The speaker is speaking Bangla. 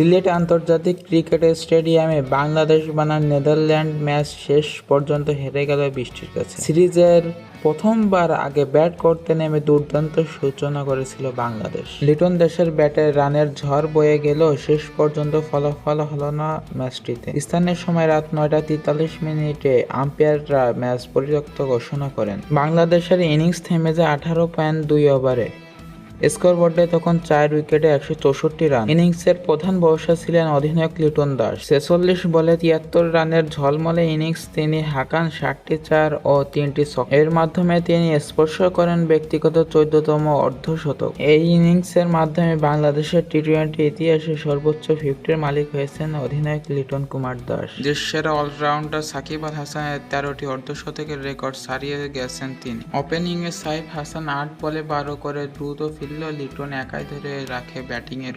সিলেট আন্তর্জাতিক ক্রিকেট স্টেডিয়ামে বাংলাদেশ বনাম নেদারল্যান্ড ম্যাচ শেষ পর্যন্ত হেরে গেল বৃষ্টির কাছে। সিরিজের প্রথমবার আগে ব্যাট করতে নেমে দুর্দান্ত সূচনা করেছিল বাংলাদেশ। লিটন দেশের ব্যাটে রানের ঝড় বয়ে গেলেও শেষ পর্যন্ত ফলাফল হলো না ম্যাচটিতে। স্থানীয় সময় রাত নয়টা তেতাল্লিশ মিনিটে আম্পায়াররা ম্যাচ পরিত্যক্ত ঘোষণা করেন। বাংলাদেশের ইনিংস থেমে যায় আঠারো পয়েন্ট দুই ওভারে। স্কোরবোর্ডে তখন চার উইকেটে একশো চৌষট্টি রান। ইনিংসের প্রধান ভরসা ছিলেন অধিনায়ক লিটন দাস। ছেচল্লিশ বলে তিয়াত্তর রানের ঝলমলে ইনিংস তিনি হাঁকান ষাটটি চার ও তিনটি ছক এর মাধ্যমে তিনি স্পর্শ করেন ব্যক্তিগত চোদ্দতম অর্ধশতক এই ইনিংসের মাধ্যমে বাংলাদেশের টি টোয়েন্টি ইতিহাসে সর্বোচ্চ ফিফটির মালিক হয়েছেন অধিনায়ক লিটন কুমার দাস। দেশ সেরা অলরাউন্ডার সাকিব আল হাসানের তেরোটি অর্ধশতকের রেকর্ড ছাড়িয়ে গেছেন তিনি। ওপেনিংয়ে সাইফ হাসান আট বলে বারো করে দ্রুত ফিরলেও লিটন একাই ধরে রাখে ব্যাটিংয়ের